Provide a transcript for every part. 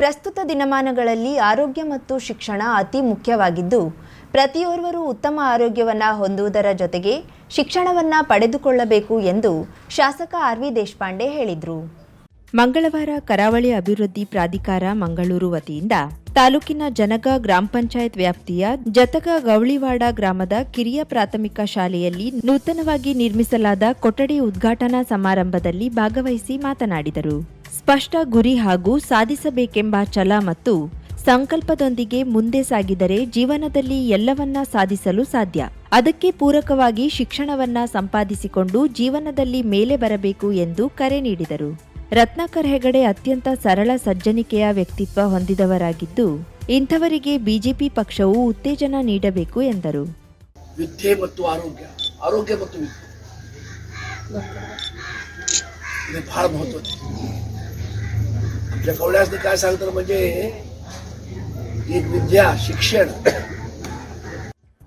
ಪ್ರಸ್ತುತ ದಿನಮಾನಗಳಲ್ಲಿ ಆರೋಗ್ಯ ಮತ್ತು ಶಿಕ್ಷಣ ಅತಿ ಮುಖ್ಯವಾಗಿದ್ದು, ಪ್ರತಿಯೋರ್ವರು ಉತ್ತಮ ಆರೋಗ್ಯವನ್ನು ಹೊಂದುವುದರ ಜೊತೆಗೆ ಶಿಕ್ಷಣವನ್ನು ಪಡೆದುಕೊಳ್ಳಬೇಕು ಎಂದು ಶಾಸಕ ಆರ್ ವಿ ದೇಶಪಾಂಡೆ ಹೇಳಿದರು. ಮಂಗಳವಾರ ಕರಾವಳಿ ಅಭಿವೃದ್ಧಿ ಪ್ರಾಧಿಕಾರ ಮಂಗಳೂರು ವತಿಯಿಂದ ತಾಲೂಕಿನ ಜನಗ ಗ್ರಾಮ ಪಂಚಾಯತ್ ವ್ಯಾಪ್ತಿಯ ಜತಕ ಗೌಳಿವಾಡ ಗ್ರಾಮದ ಕಿರಿಯ ಪ್ರಾಥಮಿಕ ಶಾಲೆಯಲ್ಲಿ ನೂತನವಾಗಿ ನಿರ್ಮಿಸಲಾದ ಕೊಠಡಿ ಉದ್ಘಾಟನಾ ಸಮಾರಂಭದಲ್ಲಿ ಭಾಗವಹಿಸಿ ಮಾತನಾಡಿದರು. ಸ್ಪಷ್ಟ ಗುರಿ ಹಾಗೂ ಸಾಧಿಸಬೇಕೆಂಬ ಛಲ ಮತ್ತು ಸಂಕಲ್ಪದೊಂದಿಗೆ ಮುಂದೆ ಸಾಗಿದರೆ ಜೀವನದಲ್ಲಿ ಎಲ್ಲವನ್ನ ಸಾಧಿಸಲು ಸಾಧ್ಯ. ಅದಕ್ಕೆ ಪೂರಕವಾಗಿ ಶಿಕ್ಷಣವನ್ನ ಸಂಪಾದಿಸಿಕೊಂಡು ಜೀವನದಲ್ಲಿ ಮೇಲೆ ಬರಬೇಕು ಎಂದು ಕರೆ ನೀಡಿದರು. ರತ್ನಕರ್ ಹೆಗಡೆ ಅತ್ಯಂತ ಸರಳ ಸಜ್ಜನಿಕೆಯ ವ್ಯಕ್ತಿತ್ವ ಹೊಂದಿದವರಾಗಿದ್ದು, ಇಂಥವರಿಗೆ ಬಿಜೆಪಿ ಪಕ್ಷವು ಉತ್ತೇಜನ ನೀಡಬೇಕು ಎಂದರು. ವಿದ್ಯೆ ಮತ್ತು ಆರೋಗ್ಯ ಆರೋಗ್ಯ ಮತ್ತು ಬಹಳ ಮಹತ್ವ फार महत्वाचं आहे. आपल्या कवड्यासनी काय सांगतात म्हणजे एक विद्या शिक्षण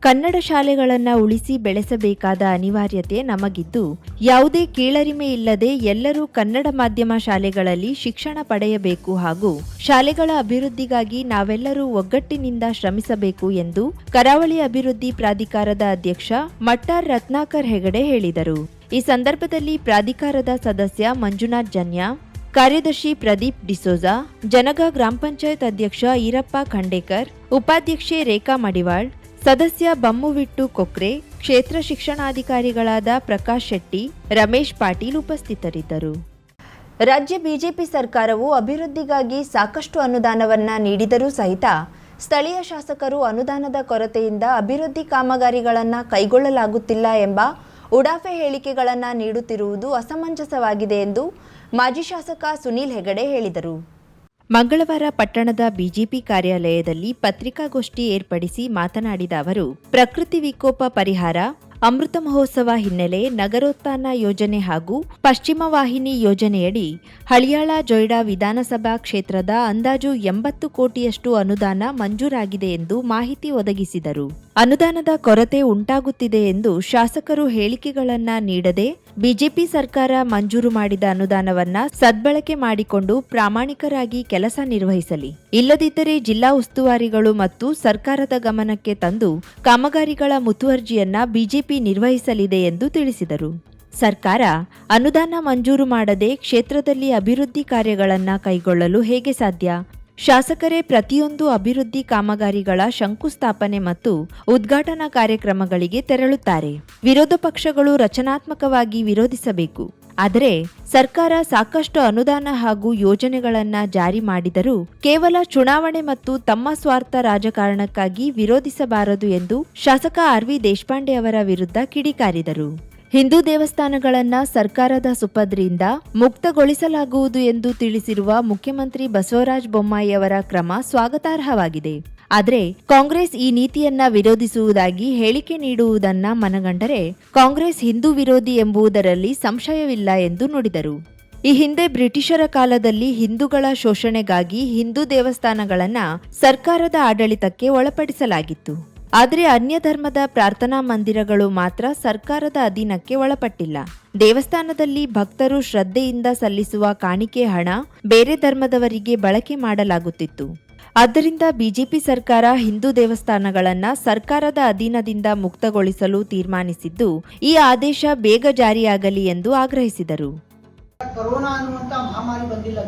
ಕನ್ನಡ ಶಾಲೆಗಳನ್ನ ಉಳಿಸಿ ಬೆಳೆಸಬೇಕಾದ ಅನಿವಾರ್ಯತೆ ನಮಗಿದ್ದು ಯಾವುದೇ ಕೀಳರಿಮೆ ಇಲ್ಲದೆ ಎಲ್ಲರೂ ಕನ್ನಡ ಮಾಧ್ಯಮ ಶಾಲೆಗಳಲ್ಲಿ ಶಿಕ್ಷಣ ಪಡೆಯಬೇಕು ಹಾಗೂ ಶಾಲೆಗಳ ಅಭಿವೃದ್ಧಿಗಾಗಿ ನಾವೆಲ್ಲರೂ ಒಗ್ಗಟ್ಟಿನಿಂದ ಶ್ರಮಿಸಬೇಕು ಎಂದು ಕರಾವಳಿ ಅಭಿವೃದ್ಧಿ ಪ್ರಾಧಿಕಾರದ ಅಧ್ಯಕ್ಷ ಮಟ್ಟಾರ್ ರತ್ನಾಕರ್ ಹೆಗಡೆ ಹೇಳಿದರು ಈ ಸಂದರ್ಭದಲ್ಲಿ ಪ್ರಾಧಿಕಾರದ ಸದಸ್ಯ ಮಂಜುನಾಥ್ ಜನ್ಯ ಕಾರ್ಯದರ್ಶಿ ಪ್ರದೀಪ್ ಡಿಸೋಜಾ, ಜನಗ ಗ್ರಾಮ ಪಂಚಾಯತ್ ಅಧ್ಯಕ್ಷ ಈರಪ್ಪ ಖಂಡೇಕರ್, ಉಪಾಧ್ಯಕ್ಷೆ ರೇಖಾ ಮಡಿವಾಳ್, ಸದಸ್ಯ ಬಮ್ಮುವಿಟ್ಟು ಕೊಕ್ರೆ, ಕ್ಷೇತ್ರ ಶಿಕ್ಷಣಾಧಿಕಾರಿಗಳಾದ ಪ್ರಕಾಶ್ ಶೆಟ್ಟಿ, ರಮೇಶ್ ಪಾಟೀಲ್ ಉಪಸ್ಥಿತರಿದ್ದರು. ರಾಜ್ಯ ಬಿಜೆಪಿ ಸರ್ಕಾರವು ಅಭಿವೃದ್ಧಿಗಾಗಿ ಸಾಕಷ್ಟು ಅನುದಾನವನ್ನ ನೀಡಿದರೂ ಸಹಿತ ಸ್ಥಳೀಯ ಶಾಸಕರು ಅನುದಾನದ ಕೊರತೆಯಿಂದ ಅಭಿವೃದ್ಧಿ ಕಾಮಗಾರಿಗಳನ್ನು ಕೈಗೊಳ್ಳಲಾಗುತ್ತಿಲ್ಲ ಎಂಬ ಉಡಾಫೆ ಹೇಳಿಕೆಗಳನ್ನು ನೀಡುತ್ತಿರುವುದು ಅಸಮಂಜಸವಾಗಿದೆ ಎಂದು ಮಾಜಿ ಶಾಸಕ ಸುನೀಲ್ ಹೆಗಡೆ ಹೇಳಿದರು. ಮಂಗಳವಾರ ಪಟ್ಟಣದ ಬಿಜೆಪಿ ಕಾರ್ಯಾಲಯದಲ್ಲಿ ಪತ್ರಿಕಾಗೋಷ್ಠಿ ಏರ್ಪಡಿಸಿ ಮಾತನಾಡಿದ ಅವರು, ಪ್ರಕೃತಿ ವಿಕೋಪ ಪರಿಹಾರ, ಅಮೃತ ಮಹೋತ್ಸವ ಹಿನ್ನೆಲೆ ನಗರೋತ್ಥಾನ ಯೋಜನೆ ಹಾಗೂ ಪಶ್ಚಿಮ ವಾಹಿನಿ ಯೋಜನೆಯಡಿ ಹಳಿಯಾಳ ಜೊಯ್ಡಾ ವಿಧಾನಸಭಾ ಕ್ಷೇತ್ರದ ಅಂದಾಜು ಎಂಬತ್ತು ಕೋಟಿಯಷ್ಟು ಅನುದಾನ ಮಂಜೂರಾಗಿದೆ ಎಂದು ಮಾಹಿತಿ ಒದಗಿಸಿದರು. ಅನುದಾನದ ಕೊರತೆ ಉಂಟಾಗುತ್ತಿದೆ ಎಂದು ಶಾಸಕರು ಹೇಳಿಕೆಗಳನ್ನ ನೀಡದೆ ಬಿಜೆಪಿ ಸರ್ಕಾರ ಮಂಜೂರು ಮಾಡಿದ ಅನುದಾನವನ್ನ ಸದ್ಬಳಕೆ ಮಾಡಿಕೊಂಡು ಪ್ರಾಮಾಣಿಕರಾಗಿ ಕೆಲಸ ನಿರ್ವಹಿಸಲಿ. ಇಲ್ಲದಿದ್ದರೆ ಜಿಲ್ಲಾ ಉಸ್ತುವಾರಿಗಳು ಮತ್ತು ಸರ್ಕಾರದ ಗಮನಕ್ಕೆ ತಂದು ಕಾಮಗಾರಿಗಳ ಮುತುವರ್ಜಿಯನ್ನ ಬಿಜೆಪಿ ನಿರ್ವಹಿಸಲಿದೆ ಎಂದು ತಿಳಿಸಿದರು. ಸರ್ಕಾರ ಅನುದಾನ ಮಂಜೂರು ಮಾಡದೆ ಕ್ಷೇತ್ರದಲ್ಲಿ ಅಭಿವೃದ್ಧಿ ಕಾರ್ಯಗಳನ್ನು ಕೈಗೊಳ್ಳಲು ಹೇಗೆ ಸಾಧ್ಯ? ಶಾಸಕರೇ ಪ್ರತಿಯೊಂದು ಅಭಿವೃದ್ಧಿ ಕಾಮಗಾರಿಗಳ ಶಂಕುಸ್ಥಾಪನೆ ಮತ್ತು ಉದ್ಘಾಟನಾ ಕಾರ್ಯಕ್ರಮಗಳಿಗೆ ತೆರಳುತ್ತಾರೆ. ವಿರೋಧ ಪಕ್ಷಗಳು ರಚನಾತ್ಮಕವಾಗಿ ವಿರೋಧಿಸಬೇಕು. ಆದರೆ ಸರ್ಕಾರ ಸಾಕಷ್ಟು ಅನುದಾನ ಹಾಗೂ ಯೋಜನೆಗಳನ್ನು ಜಾರಿ ಮಾಡಿದರೂ ಕೇವಲ ಚುನಾವಣೆ ಮತ್ತು ತಮ್ಮ ಸ್ವಾರ್ಥ ರಾಜಕಾರಣಕ್ಕಾಗಿ ವಿರೋಧಿಸಬಾರದು ಎಂದು ಶಾಸಕ ಆರ್ ವಿ ದೇಶಪಾಂಡೆ ಅವರ ವಿರುದ್ಧ ಕಿಡಿಕಾರಿದರು. ಹಿಂದೂ ದೇವಸ್ಥಾನಗಳನ್ನು ಸರ್ಕಾರದ ಸುಪದ್ರಿಯಿಂದ ಮುಕ್ತಗೊಳಿಸಲಾಗುವುದು ಎಂದು ತಿಳಿಸಿರುವ ಮುಖ್ಯಮಂತ್ರಿ ಬಸವರಾಜ ಬೊಮ್ಮಾಯಿ ಅವರ ಕ್ರಮ ಸ್ವಾಗತಾರ್ಹವಾಗಿದೆ. ಆದರೆ ಕಾಂಗ್ರೆಸ್ ಈ ನೀತಿಯನ್ನ ವಿರೋಧಿಸುವುದಾಗಿ ಹೇಳಿಕೆ ನೀಡುವುದನ್ನ ಮನಗಂಡರೆ ಕಾಂಗ್ರೆಸ್ ಹಿಂದೂ ವಿರೋಧಿ ಎಂಬುದರಲ್ಲಿ ಸಂಶಯವಿಲ್ಲ ಎಂದು ನುಡಿದರು. ಈ ಹಿಂದೆ ಬ್ರಿಟಿಷರ ಕಾಲದಲ್ಲಿ ಹಿಂದೂಗಳ ಶೋಷಣೆಗಾಗಿ ಹಿಂದೂ ದೇವಸ್ಥಾನಗಳನ್ನು ಸರ್ಕಾರದ ಆಡಳಿತಕ್ಕೆ ಒಳಪಡಿಸಲಾಗಿತ್ತು. ಆದರೆ ಅನ್ಯ ಧರ್ಮದ ಪ್ರಾರ್ಥನಾ ಮಂದಿರಗಳು ಮಾತ್ರ ಸರ್ಕಾರದ ಅಧೀನಕ್ಕೆ ಒಳಪಟ್ಟಿಲ್ಲ. ದೇವಸ್ಥಾನದಲ್ಲಿ ಭಕ್ತರು ಶ್ರದ್ಧೆಯಿಂದ ಸಲ್ಲಿಸುವ ಕಾಣಿಕೆ ಹಣ ಬೇರೆ ಧರ್ಮದವರಿಗೆ ಬಳಕೆ ಮಾಡಲಾಗುತ್ತಿತ್ತು. ಆದ್ದರಿಂದ ಬಿಜೆಪಿ ಸರ್ಕಾರ ಹಿಂದೂ ದೇವಸ್ಥಾನಗಳನ್ನು ಸರ್ಕಾರದ ಅಧೀನದಿಂದ ಮುಕ್ತಗೊಳಿಸಲು ತೀರ್ಮಾನಿಸಿದ್ದು, ಈ ಆದೇಶ ಬೇಗ ಜಾರಿಯಾಗಲಿ ಎಂದು ಆಗ್ರಹಿಸಿದರು. ಕೊರೋನಾ ಮಹಾಮಾರಿ ಬಂದಿಲ್ಲ.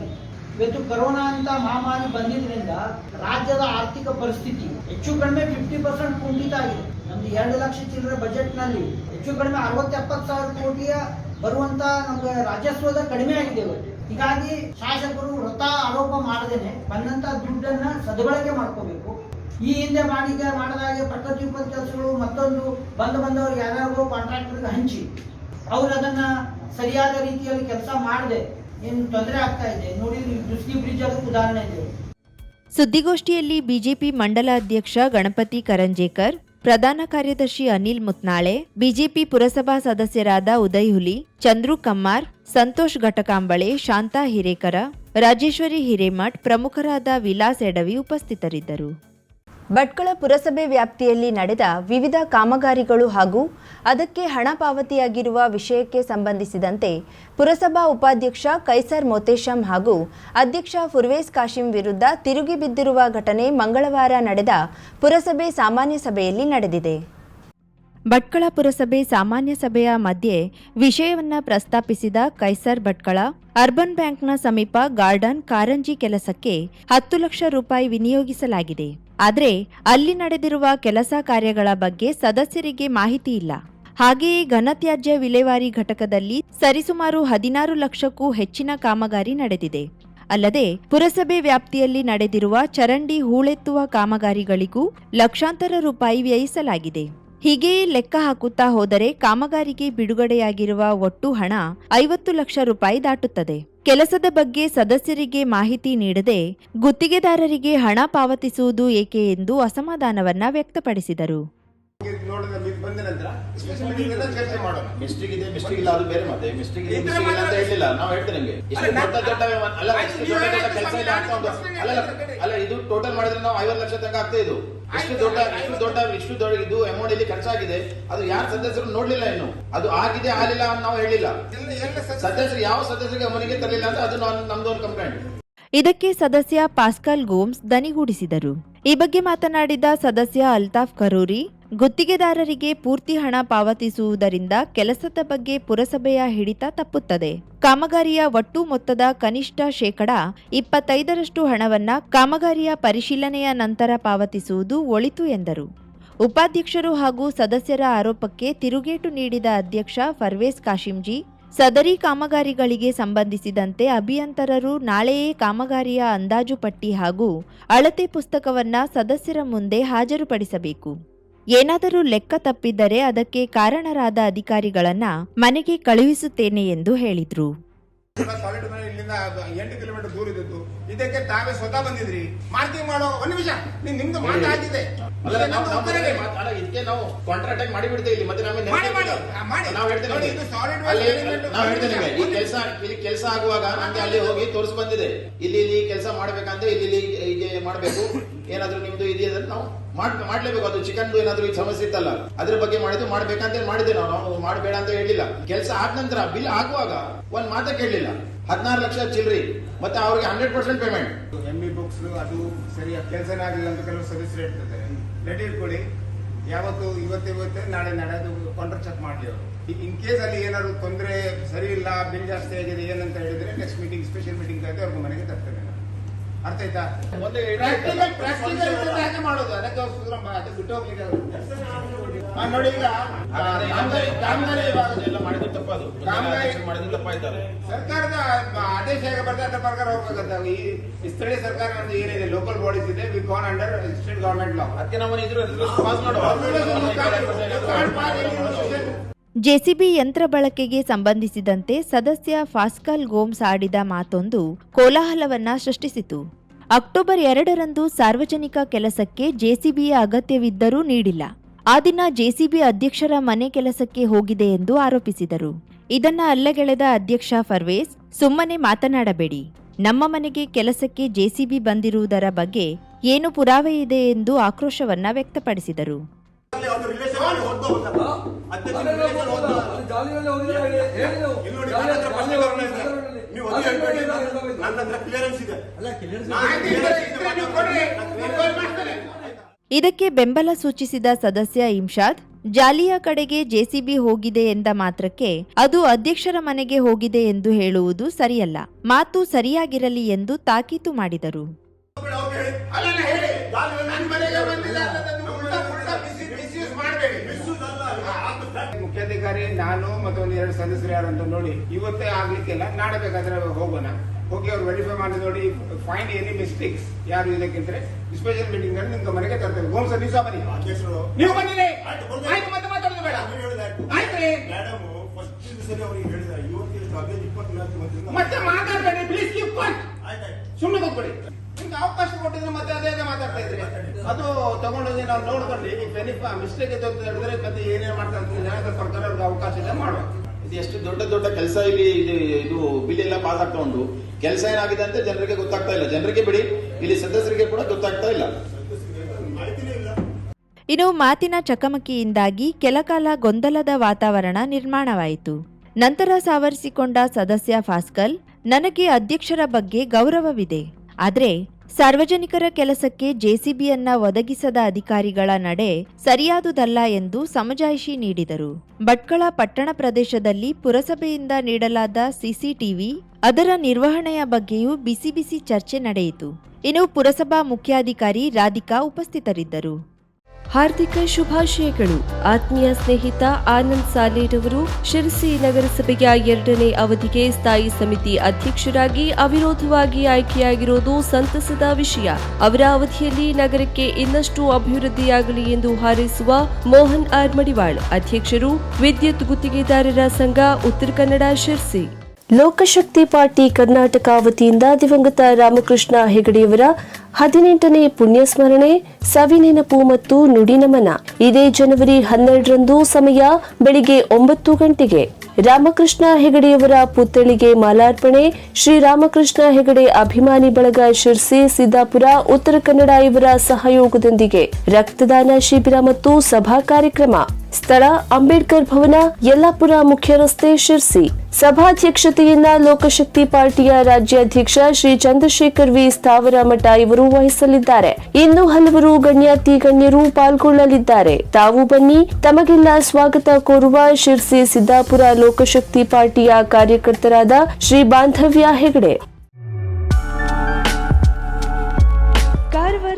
ಇವತ್ತು ಕೊರೋನಾ ಅಂತ ಮಹಾಮಾರಿ ಬಂದಿದ್ರಿಂದ ರಾಜ್ಯದ ಆರ್ಥಿಕ ಪರಿಸ್ಥಿತಿ ಹೆಚ್ಚು ಕಡಿಮೆ ಫಿಫ್ಟಿ ಪರ್ಸೆಂಟ್ ಕುಂಠಿತ ಆಗಿದೆ. ನಮ್ದು ಎರಡು ಲಕ್ಷ ಚಿಲ್ಲರೆ ಬಜೆಟ್ನಲ್ಲಿ ಹೆಚ್ಚು ಕಡಿಮೆ ಅರವತ್ತೆಪ್ಪತ್ತು ಸಾವಿರ ಕೋಟಿಯ ಬರುವಂತ ನಮ್ಗೆ ರಾಜಸ್ವದ ಕಡಿಮೆ ಆಗಿದೆ ಹೀಗಾಗಿ ಶಾಸಕರು ವೃತ ಆರೋಪ ಮಾಡದೇನೆ. ಬಂದಂತ ದುಡ್ಡನ್ನ ಸದ್ಬಳಕೆ ಮಾಡ್ಕೋಬೇಕು. ಈ ಹಿಂದೆ ಮಾಡಿದ ಮಾಡದಾಗೆ ವಿಪತ್ತು ಕೆಲಸಗಳು ಮತ್ತೊಂದು ಬಂದು ಬಂದವರು ಯಾರ್ಯಾರು ಕಾಂಟ್ರಾಕ್ಟರ್ಗೆ ಹಂಚಿ, ಅವ್ರು ಅದನ್ನ ಸರಿಯಾದ ರೀತಿಯಲ್ಲಿ ಕೆಲಸ ಮಾಡದೆ. ಏನು ತೊಂದರೆ ಆಗ್ತಾ ಇದೆ? ನೋಡಿ ದೃಷ್ಟಿ ಬ್ರಿಡ್ಜ್ ಉದಾಹರಣೆ ಇದೆ. ಸುದ್ದಿಗೋಷ್ಠಿಯಲ್ಲಿ ಬಿಜೆಪಿ ಮಂಡಲ ಅಧ್ಯಕ್ಷ ಗಣಪತಿ ಕರಂಜೇಕರ್, ಪ್ರಧಾನ ಕಾರ್ಯದರ್ಶಿ ಅನಿಲ್ ಮುತ್ನಾಳೆ, ಬಿಜೆಪಿ ಪುರಸಭಾ ಸದಸ್ಯರಾದ ಉದಯ್ ಹುಲಿ, ಚಂದ್ರು ಕಮ್ಮಾರ್, ಸಂತೋಷ್ ಘಟಕಾಂಬಳೆ, ಶಾಂತಾ ಹಿರೇಕರ, ರಾಜೇಶ್ವರಿ ಹಿರೇಮಠ್ ಪ್ರಮುಖರಾದ ವಿಲಾಸ್ ಎಡವಿ ಉಪಸ್ಥಿತರಿದ್ದರು. ಭಟ್ಕಳ ಪುರಸಭೆ ವ್ಯಾಪ್ತಿಯಲ್ಲಿ ನಡೆದ ವಿವಿಧ ಕಾಮಗಾರಿಗಳು ಹಾಗೂ ಅದಕ್ಕೆ ಹಣ ಪಾವತಿಯಾಗಿರುವ ವಿಷಯಕ್ಕೆ ಸಂಬಂಧಿಸಿದಂತೆ ಪುರಸಭಾ ಉಪಾಧ್ಯಕ್ಷ ಕೈಸರ್ ಮೊತೇಶಂ ಹಾಗೂ ಅಧ್ಯಕ್ಷ ಫುರ್ವೇಸ್ ಕಾಶಿಂ ವಿರುದ್ಧ ತಿರುಗಿ ಬಿದ್ದಿರುವ ಘಟನೆ ಮಂಗಳವಾರ ನಡೆದ ಪುರಸಭೆ ಸಾಮಾನ್ಯ ಸಭೆಯಲ್ಲಿ ನಡೆದಿದೆ. ಭಟ್ಕಳ ಪುರಸಭೆ ಸಾಮಾನ್ಯ ಸಭೆಯ ಮಧ್ಯೆ ವಿಷಯವನ್ನು ಪ್ರಸ್ತಾಪಿಸಿದ ಕೈಸರ್ ಭಟ್ಕಳ, ಅರ್ಬನ್ ಬ್ಯಾಂಕ್ನ ಸಮೀಪ ಗಾರ್ಡನ್ ಕಾರಂಜಿ ಕೆಲಸಕ್ಕೆ ಹತ್ತು ಲಕ್ಷ ರೂಪಾಯಿ ವಿನಿಯೋಗಿಸಲಾಗಿದೆ. ಆದರೆ ಅಲ್ಲಿ ನಡೆದಿರುವ ಕೆಲಸ ಕಾರ್ಯಗಳ ಬಗ್ಗೆ ಸದಸ್ಯರಿಗೆ ಮಾಹಿತಿ ಇಲ್ಲ. ಹಾಗೆಯೇ ಘನತ್ಯಾಜ್ಯ ವಿಲೇವಾರಿ ಘಟಕದಲ್ಲಿ ಸರಿಸುಮಾರು ಹದಿನಾರು ಲಕ್ಷಕ್ಕೂ ಹೆಚ್ಚಿನ ಕಾಮಗಾರಿ ನಡೆದಿದೆ. ಅಲ್ಲದೆ ಪುರಸಭೆ ವ್ಯಾಪ್ತಿಯಲ್ಲಿ ನಡೆದಿರುವ ಚರಂಡಿ ಹೂಳೆತ್ತುವ ಕಾಮಗಾರಿಗಳಿಗೂ ಲಕ್ಷಾಂತರ ರೂಪಾಯಿ ವ್ಯಯಿಸಲಾಗಿದೆ. ಹೀಗೆಯೇ ಲೆಕ್ಕ ಹಾಕುತ್ತಾ ಹೋದರೆ ಕಾಮಗಾರಿಗೆ ಬಿಡುಗಡೆಯಾಗಿರುವ ಒಟ್ಟು ಹಣ ಐವತ್ತು ಲಕ್ಷ ರೂಪಾಯಿ ದಾಟುತ್ತದೆ. ಕೆಲಸದ ಬಗ್ಗೆ ಸದಸ್ಯರಿಗೆ ಮಾಹಿತಿ ನೀಡದೆ ಗುತ್ತಿಗೆದಾರರಿಗೆ ಹಣ ಪಾವತಿಸುವುದು ಏಕೆ ಎಂದು ಅಸಮಾಧಾನವನ್ನ ವ್ಯಕ್ತಪಡಿಸಿದರು. ಬಂದ ನಂತರ ಚರ್ಚೆ ಮಾಡೋಣ. ಮಿಸ್ಟೇಕ್ ಇದೆ ಮಿಸ್ಟೇಕ್ ಇಲ್ಲ ಅದು ಬೇರೆ ಮತ್ತೆ. ಮಿಸ್ಟೇಕ್ ಇದೆ ಮಿಸ್ಟೇಕ್ ಇಲ್ಲ ಅಂತ ಹೇಳಿಲ್ಲ. ನಾವು ಹೇಳ್ತೇನೆ ನಿಮಗೆ. ಇಷ್ಟು ಅಲ್ಲ, ದೊಡ್ಡ ದೊಡ್ಡ ಅಲ್ಲ ಇಷ್ಟು ದೊಡ್ಡ ದೊಡ್ಡ ಕೆಲಸ ಇಲ್ಲ ಅಂತ ಒಂದು ಅಲ್ಲ ಅಲ್ಲ, ಇದು ಟೋಟಲ್ ಮಾಡಿದ್ರೆ ನಾವು ಐವತ್ತು ಲಕ್ಷ ತನಕ ಆಗ್ತಾ ಇದು. ಇಷ್ಟು ದೊಡ್ಡ ಇಷ್ಟು ದೊಡ್ಡ ಇಷ್ಟು ದೊಡ್ಡ ಇದು ಅಮೌಂಟ್ ಇಲ್ಲಿ ಖರ್ಚಾಗಿದೆ. ಅದು ಯಾರು ಸದಸ್ಯರು ನೋಡ್ಲಿಲ್ಲ ಇನ್ನು. ಅದು ಆಗಿದೆ ಆಗಲಿಲ್ಲ ಅಂತ ನಾವು ಹೇಳಿಲ್ಲ. ಸದಸ್ಯರು- ಯಾವ ಸದಸ್ಯರಿಗೆ ಗಮನಿಗೆ ತರಲಿಲ್ಲ ಅಂತ ಅದು ನಾನು- ನಮ್ದು ಕಂಪ್ಲೇಂಟ್ ಇದಕ್ಕೆ ಸದಸ್ಯ ಪಾಸ್ಕಲ್ ಗೋಮ್ಸ್ ದನಿಗೂಡಿಸಿದರು. ಈ ಬಗ್ಗೆ ಮಾತನಾಡಿದ ಸದಸ್ಯ ಅಲ್ತಾಫ್ ಕರೂರಿ ಗುತ್ತಿಗೆದಾರರಿಗೆ ಪೂರ್ತಿ ಹಣ ಪಾವತಿಸುವುದರಿಂದ ಕೆಲಸದ ಬಗ್ಗೆ ಪುರಸಭೆಯ ಹಿಡಿತ ತಪ್ಪುತ್ತದೆ. ಕಾಮಗಾರಿಯ ಒಟ್ಟು ಮೊತ್ತದ ಕನಿಷ್ಠ ಶೇಕಡ ಇಪ್ಪತ್ತೈದರಷ್ಟು ಹಣವನ್ನ ಕಾಮಗಾರಿಯ ಪರಿಶೀಲನೆಯ ನಂತರ ಪಾವತಿಸುವುದು ಒಳಿತು ಎಂದರು. ಉಪಾಧ್ಯಕ್ಷರು ಹಾಗೂ ಸದಸ್ಯರ ಆರೋಪಕ್ಕೆ ತಿರುಗೇಟು ನೀಡಿದ ಅಧ್ಯಕ್ಷ ಫರ್ವೇಸ್ ಕಾಶಿಂಜಿ, ಸದರಿ ಕಾಮಗಾರಿಗಳಿಗೆ ಸಂಬಂಧಿಸಿದಂತೆ ಅಭಿಯಂತರರು ನಾಳೆಯೇ ಕಾಮಗಾರಿಯ ಅಂದಾಜು ಪಟ್ಟಿ ಹಾಗೂ ಅಳತೆ ಪುಸ್ತಕವನ್ನ ಸದಸ್ಯರ ಮುಂದೆ ಹಾಜರುಪಡಿಸಬೇಕು. ಏನಾದರೂ ಲೆಕ್ಕ ತಪ್ಪಿದ್ದರೆ ಅದಕ್ಕೆ ಕಾರಣರಾದ ಅಧಿಕಾರಿಗಳನ್ನ ಮನೆಗೆ ಕಳುಹಿಸುತ್ತೇನೆ ಎಂದು ಹೇಳಿದ್ರು. ಸಾಲಿಡ್ ಮನೆ ಇಲ್ಲಿಂದ ಎಂಟು ಕಿಲೋಮೀಟರ್ ದೂರ ಇದ್ದದ್ದು. ಇದಕ್ಕೆ ತಾವೇ ಸ್ವತಃ ಬಂದಿದ್ರಿ. ಮಾರ್ಕಿಂಗ್ ಮಾಡೋ ಒಂದ್ ನಿಮಿಷ. ನಿಮ್- ನಿಮ್ದು ಮಾತಾಗಿದೆ ಅಲ್ಲ ನಾವು ನಾವು ಅಲ್ಲ ಇದಕ್ಕೆ ನಾವು ಕಾಂಟ್ರಾಕ್ಟ್ ಆಗಿ ಮಾಡಿ ಬಿಡ್ತೇವೆ ಇಲ್ಲಿ ಮತ್ತೆ ನಮಗೆ ಮಾಡಿ, ಮಾಡಿ. ಮಾಡಿ. ನಾವು ಹೇಳ್ತೇವೆ ನೋಡಿ, ಇದು solid waste ನಾವು ಹೇಳ್ತೇವೆ ಈ ಕೆಲಸ ಇಲ್ಲಿ ಕೆಲಸ ಆಗುವಾಗ ನಮ್ಗೆ ಅಲ್ಲಿ ಹೋಗಿ ತೋರಿಸ್ ಬಂದಿದೆ. ಇಲ್ಲಿ ಇಲ್ಲಿ ಕೆಲಸ ಮಾಡ್ಬೇಕಂದ್ರೆ ಇಲ್ಲಿ ಇಲ್ಲಿ ಹೀಗೆ ಮಾಡಬೇಕು. ಏನಾದ್ರೂ ನಿಮ್ದು ಇದೆ ಅಂದ್ರೆ ನಾವು ಮಾಡ್ ಮಾಡ್ಲೇಬೇಕು. ಅದು ಚಿಕನ್ ಏನಾದ್ರೂ ಸಮಸ್ಯೆ ಇತ್ತಲ್ಲ. ಅದ್ರ ಬಗ್ಗೆ ಮಾಡಿದ್ದು ಮಾಡ್ಬೇಕಂತ ಮಾಡಿದೆ ನಾವು ನಾವು ಮಾಡಬೇಡ ಅಂತ ಹೇಳಿಲ್ಲ. ಕೆಲಸ ಆದ ನಂತರ, ಬಿಲ್ ಹಾಕುವಾಗ ಒಂದ್ ಮಾತ ಕೇಳಲಿಲ್ಲ. ಹದಿನಾರು ಲಕ್ಷ ಚಿಲ್ರಿ. ಮತ್ತೆ ಅವ್ರಿಗೆ hundred percent payment M B books ಅದು ಸರಿಯಾಗಿ ಕೆಲಸನೇ ಆಗಿಲ್ಲ ಅಂತ ಕೆಲವು ಸದಸ್ಯರು ಹೇಳ್ತಿದ್ದಾರೆ ಲೆಟ್ ಇಟ್ಕೊಳ್ಳಿ ಯಾವತ್ತು ಇವತ್ತು ಇವತ್ತೇ, ನಾಳೆ ನಾಳೆ ಅದು ಕಾಂಟ್ರಾಕ್ಟ್ ಚೆಕ್ ಮಾಡಲಿ ಅವರು. ಇನ್ ಕೇಸ್ ಅಲ್ಲಿ ಏನಾದ್ರು ತೊಂದರೆ ಸರಿ ಇಲ್ಲ, ಬಿಲ್ ಜಾಸ್ತಿ ಆಗಿದೆ, ಏನಂತ ಹೇಳಿದ್ರೆ ನೆಕ್ಸ್ಟ್ ಮೀಟಿಂಗ್ ಸ್ಪೆಷಲ್ ಮೀಟಿಂಗ್ ಆಗಿ ಅವ್ರಿಗೆ ಮನೆಗೆ ತರ್ತೇನೆ ಅರ್ಥ ಆಯ್ತಾ? ಒಂದೇ ಪ್ರಾಕ್ಟಿಕಲ್ ಪ್ರಾಕ್ಟಿಕಲ್ ಹಾಗೆ ಮಾಡೋದು. ಅದಕ್ಕೆ ಅವ್ರು ಸುಧಾರಣ ಅದು ಬಿಟ್ಟು ಹೋಗ್ಲಿಕ್ಕೆ ಆ, ನೋಡಿ ಈಗ ಆ, ಕಾಮಗಾರಿ ಕಾಮಗಾರಿ ಇವಾಗ ಎಲ್ಲ ಮಾಡಿದ್ದು ತಪ್ಪದು. ಕಾಮಗಾರಿ- ಮಾಡಿದ್ದು ತಪ್ಪಾಯ್ತಲ್ಲ. ಸರ್ಕಾರದ ಆದೇಶ ಹೇಗೆ ಬರ್ತದೆ ಪ್ರಕಾರ ಹೋಗ್ಬೇಕಂತ ಈ ಈ ಸ್ಥಳೀಯ ಸರ್ಕಾರ ನಮ್ದು ಏನಿದೆ? ಲೋಕಲ್ ಬಾಡೀಸ್ ಇದೆ. We come under state government law ಅದಕ್ಕೆ ನಾವು ಇದ್ರ ಪಾಸ್ ಮಾಡುವ. ಜೆಸಿಬಿ ಯಂತ್ರ ಬಳಕೆಗೆ ಸಂಬಂಧಿಸಿದಂತೆ ಸದಸ್ಯ ಫಾಸ್ಕಲ್ ಗೋಮ್ಸ್ ಆಡಿದ ಮಾತೊಂದು ಕೋಲಾಹಲವನ್ನ ಸೃಷ್ಟಿಸಿತು. ಅಕ್ಟೋಬರ್ ಎರಡರಂದು ಸಾರ್ವಜನಿಕ ಕೆಲಸಕ್ಕೆ ಜೆಸಿಬಿಯ ಅಗತ್ಯವಿದ್ದರೂ ನೀಡಿಲ್ಲ. ಆ ದಿನ ಜೆಸಿಬಿ ಅಧ್ಯಕ್ಷರ ಮನೆ ಕೆಲಸಕ್ಕೆ ಹೋಗಿದೆ ಎಂದು ಆರೋಪಿಸಿದರು. ಇದನ್ನ ಅಲ್ಲಗೆಳೆದ ಅಧ್ಯಕ್ಷ ಫರ್ವೇಸ್ ಸುಮ್ಮನೆ ಮಾತನಾಡಬೇಡಿ. ನಮ್ಮ ಮನೆಗೆ ಕೆಲಸಕ್ಕೆ ಜೆಸಿಬಿ ಬಂದಿರುವುದರ ಬಗ್ಗೆ ಏನು ಪುರಾವೆ ಇದೆ ಎಂದು ಆಕ್ರೋಶವನ್ನ ವ್ಯಕ್ತಪಡಿಸಿದರು. ಇದಕ್ಕೆ ಬೆಂಬಲ ಸೂಚಿಸಿದ ಸದಸ್ಯ ಇಮ್ಶಾದ್ ಜಾಲಿಯ ಕಡೆಗೆ ಜೆಸಿಬಿ ಹೋಗಿದೆ ಎಂದ ಮಾತ್ರಕ್ಕೆ ಅದು ಅಧ್ಯಕ್ಷರ ಮನೆಗೆ ಹೋಗಿದೆ ಎಂದು ಹೇಳುವುದು ಸರಿಯಲ್ಲ. ಮಾತು ಸರಿಯಾಗಿರಲಿ ಎಂದು ತಾಕೀತು ಮಾಡಿದರು. ಒಂದು ಎರಡು ಸದಸ್ಯರು ಯಾರು ಅಂತ ನೋಡಿ ಇವತ್ತೇ ಆಗ್ಲಿಕ್ಕಿಲ್ಲ ನಾಳೆ ಬೇಕಾದ್ರೆ ಹೋಗೋಣ. ಹೋಗಿ ಅವ್ರು ವೆರಿಫೈ ಮಾಡಿ ನೋಡಿ ಫೈನ್ ಎನಿ ಮಿಸ್ಟೇಕ್ಸ್ ಯಾರು ಇದಕ್ಕಿಂದ್ರೆ? ಸ್ಪೆಷಲ್ ಮೀಟಿಂಗ್ ಅಲ್ಲಿ ನಿಮ್ಗೆ ಮನೆಗೆ ತರ್ತೇವೆ ಹೋಮ್ ಸರ್ ನೀವು ಸಹ ಬನ್ನಿ. ನೀವು ಬಂದಿರಿ ಆಯ್ತು ಮತ್ತೆ ಮಾತಾಡೋದು ಬೇಡ. ಆಯ್ತು. ರೀ. ಮತ್ತೆ ಮಾತಾಡ್ಬೇಡಿ ಪ್ಲೀಸ್ ಕೀಪ್ ಸುಮ್ಮನೆ ಕೂತ್ಕೊಳ್ಳಿ ನಿಮ್ಗೆ ಅವಕಾಶ ಕೊಟ್ಟಿದ್ರೆ ಮತ್ತೆ ಅದೇ ಅದೇ ಮಾತಾಡ್ತಾ ಇದ್ರಿ ಅದು ತಗೊಂಡೋಗಿ ನಾವು ನೋಡ್ಕೊಂಡ್ರಿ ಇಫ್ ಮಿಸ್ಟೇಕ್ ಇದೆ ಅಂತ ಹೇಳಿದ್ರೆ ಮತ್ತೆ ಏನೇ ಮಾಡ್ತಾ ಇರ್ತೀವಿ ಸರ್ಕಾರ ಅವ್ರಿಗೆ ಅವಕಾಶ ಇದೆ ಮಾಡುವ. ಇದು ಎಷ್ಟು ದೊಡ್ಡ ದೊಡ್ಡ ಕೆಲಸ ಇಲ್ಲಿ ಇದು ಇದು ಬಿಲ್ ಎಲ್ಲ ಪಾಸ್ ಆಗ್ತಾ ಉಂಟು ಕೆಲಸ ಏನಾಗಿದೆ ಅಂತ ಜನರಿಗೆ ಗೊತ್ತಾಗ್ತಾ ಇಲ್ಲ. ಜನರಿಗೆ ಬಿಡಿ ಇಲ್ಲಿ ಸದಸ್ಯರಿಗೆ ಕೂಡ ಗೊತ್ತಾಗ್ತಾ ಇಲ್ಲ. ಇನ್ನು ಮಾತಿನ ಚಕಮಕಿಯಿಂದಾಗಿ ಕೆಲಕಾಲ ಗೊಂದಲದ ವಾತಾವರಣ ನಿರ್ಮಾಣವಾಯಿತು. ನಂತರ ಸಾವರಿಸಿಕೊಂಡ ಸದಸ್ಯ ಫಾಸ್ಕಲ್ ನನಗೆ ಅಧ್ಯಕ್ಷರ ಬಗ್ಗೆ ಗೌರವವಿದೆ. ಆದರೆ ಸಾರ್ವಜನಿಕರ ಕೆಲಸಕ್ಕೆ ಜೆಸಿಬಿಯನ್ನ ಒದಗಿಸದ ಅಧಿಕಾರಿಗಳ ನಡೆ ಸರಿಯಾದುದಲ್ಲ ಎಂದು ಸಮಜಾಯಿಷಿ ನೀಡಿದರು. ಭಟ್ಕಳ ಪಟ್ಟಣ ಪ್ರದೇಶದಲ್ಲಿ ಪುರಸಭೆಯಿಂದ ನೀಡಲಾದ ಸಿಸಿಟಿವಿ, ಅದರ ನಿರ್ವಹಣೆಯ ಬಗ್ಗೆಯೂ ಬಿಸಿ ಬಿಸಿ ಚರ್ಚೆ ನಡೆಯಿತು. ಇನ್ನು ಪುರಸಭಾ ಮುಖ್ಯಾಧಿಕಾರಿ ರಾಧಿಕಾ ಉಪಸ್ಥಿತರಿದ್ದರು. ಹಾರ್ದಿಕ ಶುಭಾಶಯಗಳು. ಆತ್ಮೀಯ ಸ್ನೇಹಿತ ಆನಂದ್ ಸಾಲೇರವರು ಶಿರಸಿ ನಗರಸಭೆಯ ಎರಡನೇ ಅವಧಿಗೆ ಸ್ಥಾಯಿ ಸಮಿತಿ ಅಧ್ಯಕ್ಷರಾಗಿ ಅವಿರೋಧವಾಗಿ ಆಯ್ಕೆಯಾಗಿರೋದು ಸಂತಸದ ವಿಷಯ. ಅವರ ಅವಧಿಯಲ್ಲಿ ನಗರಕ್ಕೆ ಇನ್ನಷ್ಟು ಅಭಿವೃದ್ಧಿಯಾಗಲಿ ಎಂದು ಹಾರೈಸುವ ಮೋಹನ್ ಆರ್ ಮಡಿವಾಳ್, ಅಧ್ಯಕ್ಷರು ವಿದ್ಯುತ್ ಗುತ್ತಿಗೆದಾರರ ಸಂಘ, ಉತ್ತರ ಕನ್ನಡ ಶಿರ್ಸಿ. ಲೋಕಶಕ್ತಿ ಪಾರ್ಟಿ ಕರ್ನಾಟಕ ವತಿಯಿಂದ ದಿವಂಗತ ರಾಮಕೃಷ್ಣ ಹೆಗಡೆಯವರ ಹದಿನೆಂಟನೇ ಪುಣ್ಯಸ್ಮರಣೆ ಸವಿನೆನಪು ಮತ್ತು ನುಡಿ ನಮನ. ಇದೇ ಜನವರಿ ಹನ್ನೆರಡರಂದು ಸಮಯ ಬೆಳಿಗ್ಗೆ ಒಂಬತ್ತು ಗಂಟೆಗೆ ರಾಮಕೃಷ್ಣ ಹೆಗಡೆಯವರ ಪುತ್ಥಳಿಗೆ ಮಾಲಾರ್ಪಣೆ, ಶ್ರೀ ರಾಮಕೃಷ್ಣ ಹೆಗಡೆ ಅಭಿಮಾನಿ ಬಳಗ ಶಿರ್ಸಿ ಸಿದ್ದಾಪುರ, ಉತ್ತರ ಕನ್ನಡ ಇವರ ಸಹಯೋಗದೊಂದಿಗೆ ರಕ್ತದಾನ ಶಿಬಿರ ಮತ್ತು ಸಭಾ ಕಾರ್ಯಕ್ರಮ. ಸ್ಥಳ ಅಂಬೇಡ್ಕರ್ ಭವನ, ಯಲ್ಲಾಪುರ ಮುಖ್ಯ ರಸ್ತೆ ಶಿರ್ಸಿ. ಸಭಾಧ್ಯಕ್ಷತೆಯನ್ನ ಲೋಕಶಕ್ತಿ ಪಾರ್ಟಿಯ ರಾಜ್ಯಾಧ್ಯಕ್ಷ ಶ್ರೀ ಚಂದ್ರಶೇಖರ್ ವಿ ಸ್ಥಾವರ ಮಠ ಇವರು ವಹಿಸಲಿದ್ದಾರೆ. ಇನ್ನು ಹಲವರು ಗಣ್ಯಾತಿ ಗಣ್ಯರು ಪಾಲ್ಗೊಳ್ಳಲಿದ್ದಾರೆ. ತಾವು ಬನ್ನಿ, ತಮಗೆಲ್ಲ ಸ್ವಾಗತ ಕೋರುವ ಶಿರ್ಸಿ ಸಿದ್ದಾಪುರ ಲೋಕಶಕ್ತಿ ಪಾರ್ಟಿಯ ಕಾರ್ಯಕರ್ತರಾದ ಶ್ರೀ ಬಾಂಧವ್ಯ ಹೆಗಡೆ.